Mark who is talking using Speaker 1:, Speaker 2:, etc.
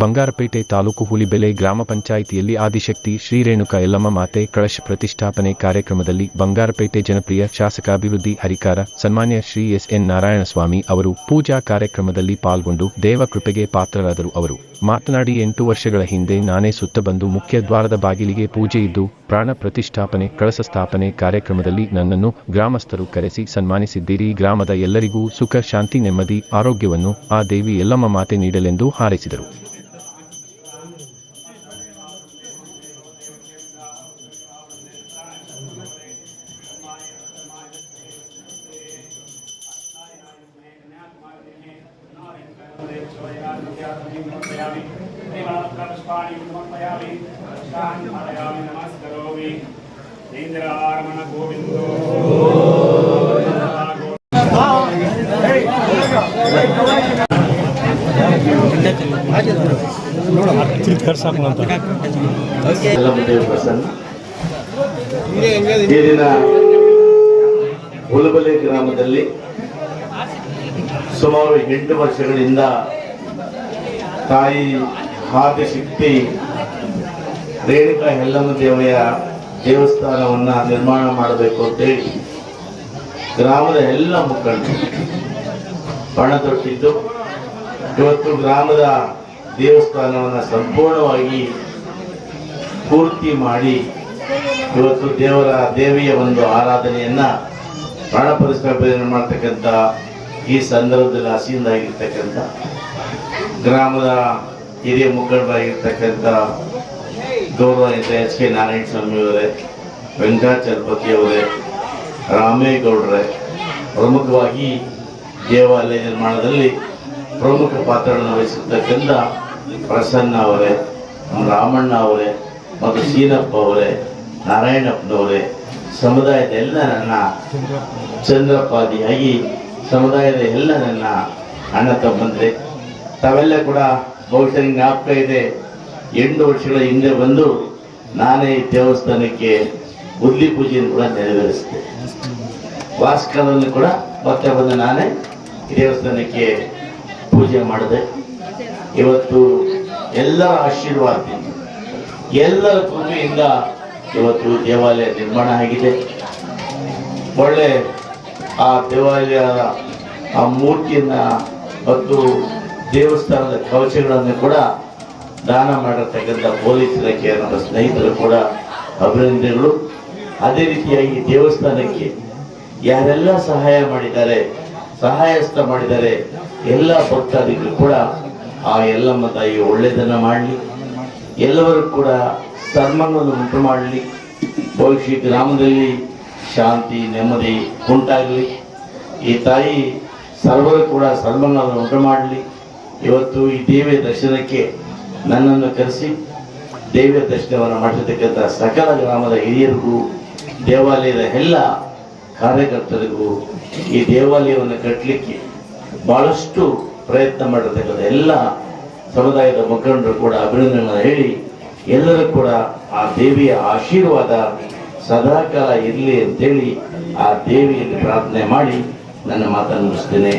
Speaker 1: ಬಂಗಾರಪೇಟೆ ತಾಲೂಕು ಹುಲಿಬೆಲೆ ಗ್ರಾಮ ಪಂಚಾಯಿತಿಯಲ್ಲಿ ಆದಿಶಕ್ತಿ ಶ್ರೀ ರೇಣುಕ ಯಲ್ಲಮ್ಮ ಮಾತೆ ಕಳಶ ಪ್ರತಿಷ್ಠಾಪನೆ ಕಾರ್ಯಕ್ರಮದಲ್ಲಿ ಬಂಗಾರಪೇಟೆ ಜನಪ್ರಿಯ ಶಾಸಕಾಭಿವೃದ್ಧಿ ಹರಿಕಾರ ಸನ್ಮಾನ್ಯ ಶ್ರೀ ಎಸ್ ಎನ್ ನಾರಾಯಣಸ್ವಾಮಿ ಅವರು ಪೂಜಾ ಕಾರ್ಯಕ್ರಮದಲ್ಲಿ ಪಾಲ್ಗೊಂಡು ದೇವ ಕೃಪೆಗೆ ಪಾತ್ರರಾದರು ಅವರು. ಮಾತನಾಡಿ ಎಂಟು ವರ್ಷಗಳ ಹಿಂದೆ ನಾನೇ ಸುತ್ತ ಬಂದು ಮುಖ್ಯ ದ್ವಾರದ ಬಾಗಿಲಿಗೆ ಪೂಜೆ ಇದ್ದು ಪ್ರಾಣ ಪ್ರತಿಷ್ಠಾಪನೆ, ಕಳಸ ಸ್ಥಾಪನೆ ಕಾರ್ಯಕ್ರಮದಲ್ಲಿ ನನ್ನನ್ನು ಗ್ರಾಮಸ್ಥರು ಕರೆಸಿ ಸನ್ಮಾನಿಸಿದ್ದೀರಿ. ಗ್ರಾಮದ ಎಲ್ಲರಿಗೂ ಸುಖ, ಶಾಂತಿ, ನೆಮ್ಮದಿ, ಆರೋಗ್ಯವನ್ನು ಆ ದೇವಿ ಯಲ್ಲಮ್ಮ ಮಾತೆ ನೀಡಲೆಂದು ಹಾರೈಸಿದರು.
Speaker 2: ಹುಲಬಲೆ ಗ್ರಾಮದಲ್ಲಿ ಸುಮಾರು ಎಂಟು ವರ್ಷಗಳಿಂದ ತಾಯಿ ಆದಿಶಕ್ತಿ ರೇಣುಕಾ ಹೆಲ್ಲಮ್ಮ ದೇವಿಯ ದೇವಸ್ಥಾನವನ್ನು ನಿರ್ಮಾಣ ಮಾಡಬೇಕು ಅಂತೇಳಿ ಗ್ರಾಮದ ಎಲ್ಲ ಮುಖಂಡರು ಪಣ ತೊಟ್ಟಿದ್ದು. ಇವತ್ತು ಗ್ರಾಮದ ದೇವಸ್ಥಾನವನ್ನು ಸಂಪೂರ್ಣವಾಗಿ ಪೂರ್ತಿ ಮಾಡಿ ಇವತ್ತು ದೇವರ, ದೇವಿಯ ಒಂದು ಆರಾಧನೆಯನ್ನು ಪ್ರಾಣ ಪ್ರತಿಷ್ಠಾಪನೆ ಮಾಡ್ತಕ್ಕಂಥ ಈ ಸಂದರ್ಭದಲ್ಲಿ ಹಸಿಯಿಂದಾಗಿರ್ತಕ್ಕಂಥ ಗ್ರಾಮದ ಹಿರಿಯ ಮುಖಂಡರಾಗಿರ್ತಕ್ಕಂಥ ಗೌರವಾನ್ವಿತ ಎಚ್ ಕೆ ನಾರಾಯಣ ಸ್ವಾಮಿ ಅವರೇ ವೆಂಕಟಾಚಲಪತಿ ಅವರೇ, ರಾಮೇಗೌಡರೇ, ಪ್ರಮುಖವಾಗಿ ದೇವಾಲಯ ನಿರ್ಮಾಣದಲ್ಲಿ ಪ್ರಮುಖ ಪಾತ್ರವನ್ನು ವಹಿಸಿರ್ತಕ್ಕಂಥ ಪ್ರಸನ್ನ ಅವರೇ, ರಾಮಣ್ಣ ಅವರೇ ಮತ್ತು ಸೀನಪ್ಪ ಅವರೇ, ನಾರಾಯಣಪ್ಪನವರೇ, ಸಮುದಾಯದ ಎಲ್ಲ ನನ್ನ ಸಮುದಾಯದ ಎಲ್ಲ ನನ್ನ ಅಣ್ಣ ತಮ್ಮಂದ್ರೆ, ತಾವೆಲ್ಲ ಕೂಡ ಬಹುಶಃ ಜ್ಞಾಪಕ ಇದೆ. ಎಂಟು ವರ್ಷಗಳ ಹಿಂದೆ ಬಂದು ನಾನೇ ದೇವಸ್ಥಾನಕ್ಕೆ ಬುದ್ಧಿ ಪೂಜೆಯನ್ನು ಕೂಡ ನೆರವೇರಿಸಿದೆ. ವಾಸ್ಕರನ್ನು ಕೂಡ ಮತ್ತೆ ಬಂದು ನಾನೇ ದೇವಸ್ಥಾನಕ್ಕೆ ಪೂಜೆ ಮಾಡಿದೆ. ಇವತ್ತು ಎಲ್ಲರ ಆಶೀರ್ವಾದ ಎಲ್ಲರ ಕೃಪೆಯಿಂದ ಇವತ್ತು ದೇವಾಲಯ ನಿರ್ಮಾಣ ಆಗಿದೆ. ಒಳ್ಳೆ ಆ ದೇವಾಲಯ, ಆ ಮೂರ್ತಿಯನ್ನ ಮತ್ತು ದೇವಸ್ಥಾನದ ಕವಚಗಳನ್ನು ಕೂಡ ದಾನ ಮಾಡಿರ್ತಕ್ಕಂಥ ಪೊಲೀಸ್ ಇಲಾಖೆಯ ನಮ್ಮ ಸ್ನೇಹಿತರು ಕೂಡ ಅಭಿನಂದನೆಗಳು. ಅದೇ ರೀತಿಯಾಗಿ ದೇವಸ್ಥಾನಕ್ಕೆ ಯಾರೆಲ್ಲ ಸಹಾಯ ಮಾಡಿದ್ದಾರೆ, ಸಹಾಯಸ್ಥ ಮಾಡಿದ್ದಾರೆ, ಎಲ್ಲ ಭಕ್ತಾದಿಗಳು ಕೂಡ ಆ ಎಲ್ಲಮ್ಮ ತಾಯಿ ಒಳ್ಳೆಯದನ್ನು ಮಾಡಲಿ. ಎಲ್ಲವರು ಕೂಡ ಸನ್ಮಾನವನ್ನು ಉಂಟು ಮಾಡಲಿ. ಭವಿಷ್ಯ ಗ್ರಾಮದಲ್ಲಿ ಶಾಂತಿ, ನೆಮ್ಮದಿ ಉಂಟಾಗಲಿ. ಈ ತಾಯಿ ಸರ್ವರು ಕೂಡ ಸರ್ವನಾದ ಉಂಟು ಮಾಡಲಿ. ಇವತ್ತು ಈ ದೇವಿಯ ದರ್ಶನಕ್ಕೆ ನನ್ನನ್ನು ಕರೆಸಿ ದೇವಿಯ ದರ್ಶನವನ್ನು ಮಾಡಿರ್ತಕ್ಕಂಥ ಸಕಲ ಗ್ರಾಮದ ಹಿರಿಯರಿಗೂ, ದೇವಾಲಯದ ಎಲ್ಲ ಕಾರ್ಯಕರ್ತರಿಗೂ ಈ ದೇವಾಲಯವನ್ನು ಕಟ್ಟಲಿಕ್ಕೆ ಬಹಳಷ್ಟು ಪ್ರಯತ್ನ ಮಾಡಿರ್ತಕ್ಕಂಥ ಎಲ್ಲ ಸಮುದಾಯದ ಮುಖಂಡರು ಕೂಡ ಅಭಿನಂದನೆಗಳನ್ನು ಹೇಳಿ ಎಲ್ಲರೂ ಕೂಡ ಆ ದೇವಿಯ ಆಶೀರ್ವಾದ ಸದಾಕಾಲ ಇರಲಿ ಅಂತೇಳಿ ಆ ದೇವಿಯಲ್ಲಿ ಪ್ರಾರ್ಥನೆ ಮಾಡಿ ನನ್ನ ಮಾತನ್ನು ಮುಗಿಸ್ತೇನೆ.